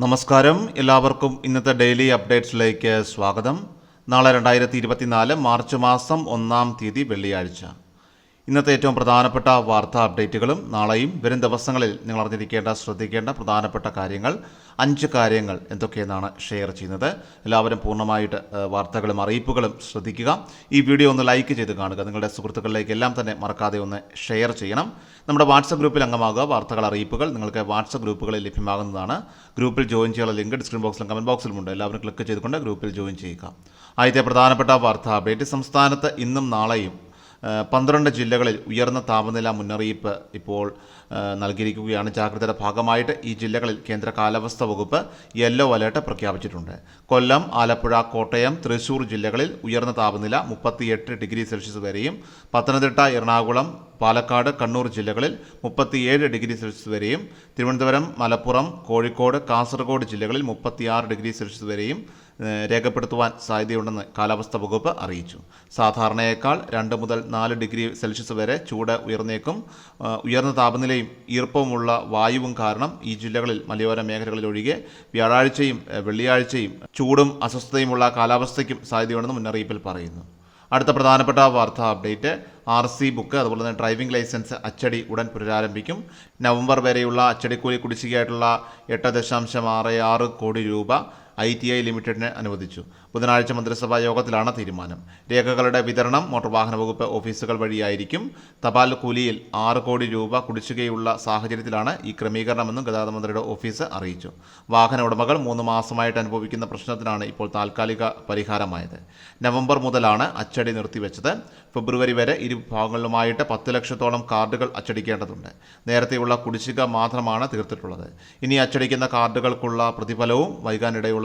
നമസ്കാരം. എല്ലാവർക്കും ഇന്നത്തെ ഡെയിലി അപ്ഡേറ്റ്സിലേക്ക് സ്വാഗതം. നാളെ രണ്ടായിരത്തി ഇരുപത്തിനാല് മാർച്ച് മാസം ഒന്നാം തീയതി വെള്ളിയാഴ്ച. ഇന്നത്തെ ഏറ്റവും പ്രധാനപ്പെട്ട വാർത്താ അപ്ഡേറ്റുകളും നാളെയും വരും ദിവസങ്ങളിൽ നിങ്ങൾ അറിഞ്ഞിരിക്കേണ്ട ശ്രദ്ധിക്കേണ്ട പ്രധാനപ്പെട്ട കാര്യങ്ങൾ അഞ്ച് കാര്യങ്ങൾ എന്തൊക്കെയെന്നാണ് ഷെയർ ചെയ്യുന്നത്. എല്ലാവരും പൂർണമായിട്ട് വാർത്തകളും അറിയിപ്പുകളും ശ്രദ്ധിക്കുക. ഈ വീഡിയോ ഒന്ന് ലൈക്ക് ചെയ്ത് കാണുക. നിങ്ങളുടെ സുഹൃത്തുക്കളിലേക്ക് എല്ലാം തന്നെ മറക്കാതെ ഒന്ന് ഷെയർ ചെയ്യണം. നമ്മുടെ വാട്സപ്പ് ഗ്രൂപ്പിൽ അംഗമാകുക. വാർത്തകൾ അറിയിപ്പുകൾ നിങ്ങൾക്ക് വാട്സപ്പ് ഗ്രൂപ്പുകളിൽ ലഭ്യമാകുന്നതാണ്. ഗ്രൂപ്പിൽ ജോയിൻ ചെയ്യാനുള്ള ലിങ്ക് ഡിസ്ക്രിപ്ഷൻ ബോക്സിലും കമന്റ് ബോക്സിലുമുണ്ട്. എല്ലാവരും ക്ലിക്ക് ചെയ്തുകൊണ്ട് ഗ്രൂപ്പിൽ ജോയിൻ ചെയ്യുക. ആദ്യത്തെ പ്രധാനപ്പെട്ട വാർത്താ അപ്ഡേറ്റ്. സംസ്ഥാനത്ത് ഇന്നും നാളെയും പന്ത്രണ്ട് ജില്ലകളിൽ ഉയർന്ന താപനില മുന്നറിയിപ്പ് ഇപ്പോൾ നൽകിയിരിക്കുകയാണ്. ജാഗ്രതയുടെ ഭാഗമായിട്ട് ഈ ജില്ലകളിൽ കേന്ദ്ര കാലാവസ്ഥ വകുപ്പ് യെല്ലോ അലേർട്ട് പ്രഖ്യാപിച്ചിട്ടുണ്ട്. കൊല്ലം ആലപ്പുഴ കോട്ടയം തൃശൂർ ജില്ലകളിൽ ഉയർന്ന താപനില മുപ്പത്തിയെട്ട് ഡിഗ്രി സെൽഷ്യസ് വരെയും പത്തനംതിട്ട എറണാകുളം പാലക്കാട് കണ്ണൂർ ജില്ലകളിൽ മുപ്പത്തിയേഴ് ഡിഗ്രി സെൽഷ്യസ് വരെയും തിരുവനന്തപുരം മലപ്പുറം കോഴിക്കോട് കാസർഗോഡ് ജില്ലകളിൽ മുപ്പത്തിയാറ് ഡിഗ്രി സെൽഷ്യസ് വരെയും രേഖപ്പെടുത്തുവാൻ സാധ്യതയുണ്ടെന്ന് കാലാവസ്ഥാ വകുപ്പ് അറിയിച്ചു. സാധാരണയേക്കാൾ രണ്ട് മുതൽ നാല് ഡിഗ്രി സെൽഷ്യസ് വരെ ചൂട് ഉയർന്നേക്കും. ഉയർന്ന താപനിലയും ഈർപ്പവുമുള്ള വായുവും കാരണം ഈ ജില്ലകളിൽ മലയോര മേഖലകളിൽ ഒഴികെ വ്യാഴാഴ്ചയും വെള്ളിയാഴ്ചയും ചൂടും അസ്വസ്ഥതയുമുള്ള കാലാവസ്ഥയ്ക്കും സാധ്യതയുണ്ടെന്ന് മുന്നറിയിപ്പിൽ പറയുന്നു. അടുത്ത പ്രധാനപ്പെട്ട വാർത്താ അപ്ഡേറ്റ് ആർ സി ബുക്ക് അതുപോലെ തന്നെ ഡ്രൈവിംഗ് ലൈസൻസ് അച്ചടി ഉടൻ പുനരാരംഭിക്കും. നവംബർ വരെയുള്ള അച്ചടിക്കൂലി കുടിശ്ശികയായിട്ടുള്ള എട്ട് ദശാംശം ആറ് ആറ് കോടി രൂപ ഐ ടി ഐ ലിമിറ്റഡിന് അനുവദിച്ചു. ബുധനാഴ്ച മന്ത്രിസഭാ യോഗത്തിലാണ് തീരുമാനം. രേഖകളുടെ വിതരണം മോട്ടോർ വാഹന വകുപ്പ് ഓഫീസുകൾ വഴിയായിരിക്കും. തപാൽ കൂലിയിൽ ആറ് കോടി രൂപ കുടിശ്ശികയുള്ള സാഹചര്യത്തിലാണ് ഈ ക്രമീകരണമെന്നും ഗതാഗത മന്ത്രിയുടെ ഓഫീസ് അറിയിച്ചു. വാഹന ഉടമകൾ മൂന്ന് മാസമായിട്ട് അനുഭവിക്കുന്ന പ്രശ്നത്തിനാണ് ഇപ്പോൾ താൽക്കാലിക പരിഹാരമായത്. നവംബർ മുതലാണ് അച്ചടി നിർത്തിവെച്ചത്. ഫെബ്രുവരി വരെ ഇരു വിഭാഗങ്ങളിലുമായിട്ട് പത്ത് ലക്ഷത്തോളം കാർഡുകൾ അച്ചടിക്കേണ്ടതുണ്ട്. നേരത്തെയുള്ള കുടിശ്ശിക മാത്രമാണ് തീർത്തിട്ടുള്ളത്. ഇനി അച്ചടിക്കുന്ന കാർഡുകൾക്കുള്ള പ്രതിഫലവും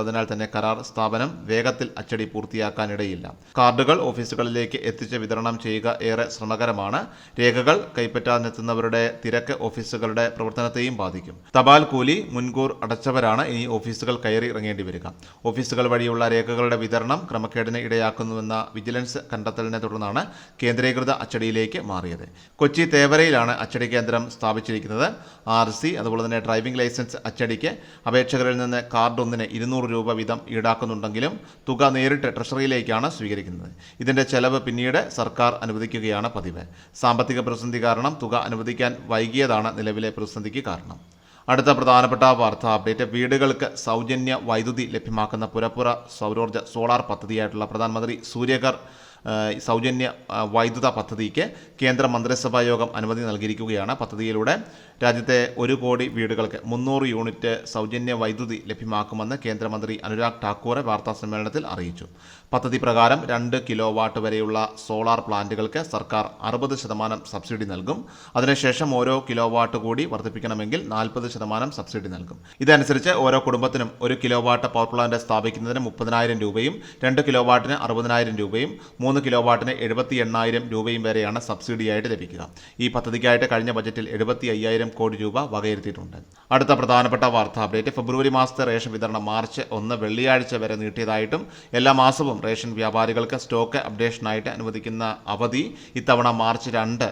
വൈകാനിടയുള്ളതിനാൽ തന്നെ കരാർ സ്ഥാപനം വേഗത്തിൽ അച്ചടി പൂർത്തിയാക്കാനിടയില്ല. കാർഡുകൾ ഓഫീസുകളിലേക്ക് എത്തിച്ച് വിതരണം ചെയ്യുക ഏറെ ശ്രമകരമാണ്. രേഖകൾ കൈപ്പറ്റാനെത്തുന്നവരുടെ തിരക്ക് ഓഫീസുകളുടെ പ്രവർത്തനത്തെയും ബാധിക്കും. തപാൽ കൂലി മുൻകൂർ അടച്ചവരാണ് ഇനി ഓഫീസുകൾ കയറി ഇറങ്ങേണ്ടി വരിക. ഓഫീസുകൾ വഴിയുള്ള രേഖകളുടെ വിതരണം ക്രമക്കേടിന് ഇടയാക്കുന്നുവെന്ന വിജിലൻസ് കണ്ടെത്തലിനെ തുടർന്നാണ് കേന്ദ്രീകൃത അച്ചടിയിലേക്ക് മാറിയത്. കൊച്ചി തേവരയിലാണ് അച്ചടി കേന്ദ്രം സ്ഥാപിച്ചിരിക്കുന്നത്. ആർ അതുപോലെ തന്നെ ഡ്രൈവിംഗ് ലൈസൻസ് അച്ചടിക്ക് അപേക്ഷകരിൽ നിന്ന് കാർഡ് ഒന്നിന് ഇരുന്നൂറ് രൂപ വീതം ഈടാക്കുന്നുണ്ടെങ്കിലും തുക നേരിട്ട് ട്രഷറിയിലേക്കാണ് സ്വീകരിക്കുന്നത്. ഇതിന്റെ ചെലവ് പിന്നീട് സർക്കാർ അനുവദിക്കുകയാണ് പതിവ്. സാമ്പത്തിക പ്രതിസന്ധി കാരണം തുക അനുവദിക്കാൻ വൈകിയതാണ് നിലവിലെ പ്രതിസന്ധിക്ക് കാരണം. അടുത്ത പ്രധാനപ്പെട്ട വാർത്താ അപ്ഡേറ്റ്. വീടുകൾക്ക് സൗജന്യ വൈദ്യുതി ലഭ്യമാക്കുന്ന പുരപ്പുറ സൗരോർജ സോളാർ പദ്ധതിയായിട്ടുള്ള പ്രധാനമന്ത്രി സൂര്യകർ സൗജന്യ വൈദ്യുത പദ്ധതിക്ക് കേന്ദ്ര മന്ത്രിസഭാ യോഗം അനുമതി നൽകിയിരിക്കുകയാണ്. പദ്ധതിയിലൂടെ രാജ്യത്തെ ഒരു കോടി വീടുകൾക്ക് മുന്നൂറ് യൂണിറ്റ് സൗജന്യ വൈദ്യുതി ലഭ്യമാക്കുമെന്ന് കേന്ദ്രമന്ത്രി അനുരാഗ് ഠാക്കൂർ വാർത്താ സമ്മേളനത്തിൽ അറിയിച്ചു. പദ്ധതി പ്രകാരം രണ്ട് കിലോ വാട്ട് വരെയുള്ള സോളാർ പ്ലാന്റുകൾക്ക് സർക്കാർ അറുപത് ശതമാനം സബ്സിഡി നൽകും. അതിനുശേഷം ഓരോ കിലോ വാട്ട് കൂടി വർദ്ധിപ്പിക്കണമെങ്കിൽ നാൽപ്പത് ശതമാനം സബ്സിഡി നൽകും. ഇതനുസരിച്ച് ഓരോ കുടുംബത്തിനും ഒരു കിലോ വാട്ട് പവർ പ്ലാന്റ് സ്ഥാപിക്കുന്നതിന് മുപ്പതിനായിരം രൂപയും രണ്ട് കിലോ വാട്ടിന് അറുപതിനായിരം രൂപയും മൂന്ന് കിലോ വാട്ടിന് എഴുപത്തി എണ്ണായിരം രൂപയും വരെയാണ് സബ്സിഡിയായിട്ട് ലഭിക്കുക. ഈ പദ്ധതിക്കായിട്ട് കഴിഞ്ഞ ബജറ്റിൽ എഴുപത്തി അയ്യായിരം കോടി രൂപ വകയിരുത്തിയിട്ടുണ്ട്. അടുത്ത പ്രധാനപ്പെട്ട വാർത്ത അപ്ഡേറ്റ് ഫെബ്രുവരി മാസത്തെ റേഷൻ വിതരണം മാർച്ച് ഒന്ന് വെള്ളിയാഴ്ച വരെ നീട്ടിയതായിട്ടും എല്ലാ മാസവും റേഷൻ വ്യാപാരികൾക്ക് സ്റ്റോക്ക് അപ്ഡേഷനായിട്ട് അനുവദിക്കുന്ന അവധി ഇത്തവണ മാർച്ച് രണ്ട്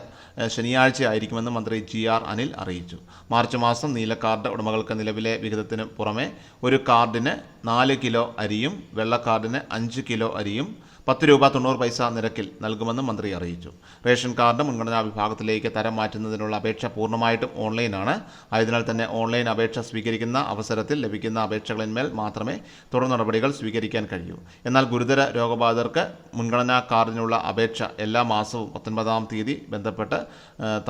ശനിയാഴ്ച ആയിരിക്കുമെന്ന് മന്ത്രി ജി ആർ അനിൽ അറിയിച്ചു. മാർച്ച് മാസം നീല കാർഡ് ഉടമകൾക്ക് നിലവിലെ വിഹിതത്തിന് പുറമെ ഒരു കാർഡിന് നാല് കിലോ അരിയും വെള്ള കാർഡിന് അഞ്ച് കിലോ അരിയും പത്ത് രൂപ തൊണ്ണൂറ് പൈസ നിരക്കിൽ നൽകുമെന്നും മന്ത്രി അറിയിച്ചു. റേഷൻ കാർഡ് മുൻഗണനാ വിഭാഗത്തിലേക്ക് തരം മാറ്റുന്നതിനുള്ള അപേക്ഷ പൂർണമായിട്ടും ഓൺലൈനാണ്. ആയതിനാൽ തന്നെ ഓൺലൈൻ അപേക്ഷ സ്വീകരിക്കുന്ന അവസരത്തിൽ ലഭിക്കുന്ന അപേക്ഷകളിന്മേൽ മാത്രമേ തുടർ നടപടികൾ സ്വീകരിക്കാൻ കഴിയൂ. എന്നാൽ ഗുരുതര രോഗബാധിതർക്ക് മുൻഗണനാ കാർഡിനുള്ള അപേക്ഷ എല്ലാ മാസവും പത്തൊൻപതാം തീയതി ബന്ധപ്പെട്ട്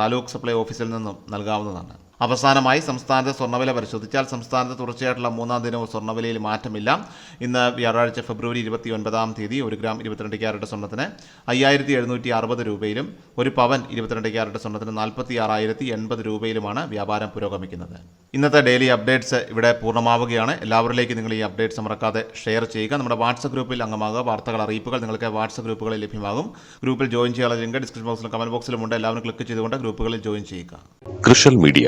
താലൂക്ക് സപ്ലൈ ഓഫീസിൽ നിന്നും നൽകാവുന്നതാണ്. അവസാനമായി സംസ്ഥാനത്തെ സ്വർണവില പരിശോധിച്ചാൽ സംസ്ഥാനത്ത് തുടർച്ചയായിട്ടുള്ള മൂന്നാം ദിനവും സ്വർണവിലയിൽ മാറ്റമില്ല. ഇന്ന് വ്യാഴാഴ്ച ഫെബ്രുവരി ഇരുപത്തി ഒൻപതാം തീയതി ഒരു ഗ്രാം ഇരുപത്തിരണ്ട് ക്യാരറ്റ് സ്വർണത്തിന് അയ്യായിരത്തി എഴുന്നൂറ്റി അറുപത് രൂപയിലും ഒരു പവൻ ഇരുപത്തിരണ്ട് ക്യാരറ്റ് സ്വർണത്തിന് നാൽപ്പത്തി ആറായിരത്തി എൺപത് രൂപയിലുമാണ് വ്യാപാരം പുരോഗമിക്കുന്നത്. ഇന്നത്തെ ഡെയിലി അപ്ഡേറ്റ്സ് ഇവിടെ പൂർണമാവുകയാണ്. എല്ലാവരിലേക്കും നിങ്ങൾ ഈ അപ്ഡേറ്റ്സ് മറക്കാതെ ഷെയർ ചെയ്യുക. നമ്മുടെ വാട്സപ്പ് ഗ്രൂപ്പിൽ അംഗമാകുക. വാർത്തകൾ അറിയിപ്പുകൾ നിങ്ങൾക്ക് വാട്സപ്പ് ഗ്രൂപ്പുകളിൽ ലഭ്യമാകും. ഗ്രൂപ്പിൽ ജോയിൻ ചെയ്യാനുള്ള ലിങ്ക് ഡിസ്ക്രിപ്ഷൻ ബോക്സിലും കമന്റ് ബോക്സിലും ഉണ്ട്. എല്ലാവരും ക്ലിക്ക് ചെയ്തുകൊണ്ട് ഗ്രൂപ്പുകളിൽ ജോയിൻ ചെയ്യുക. കൃഷൽ മീഡിയ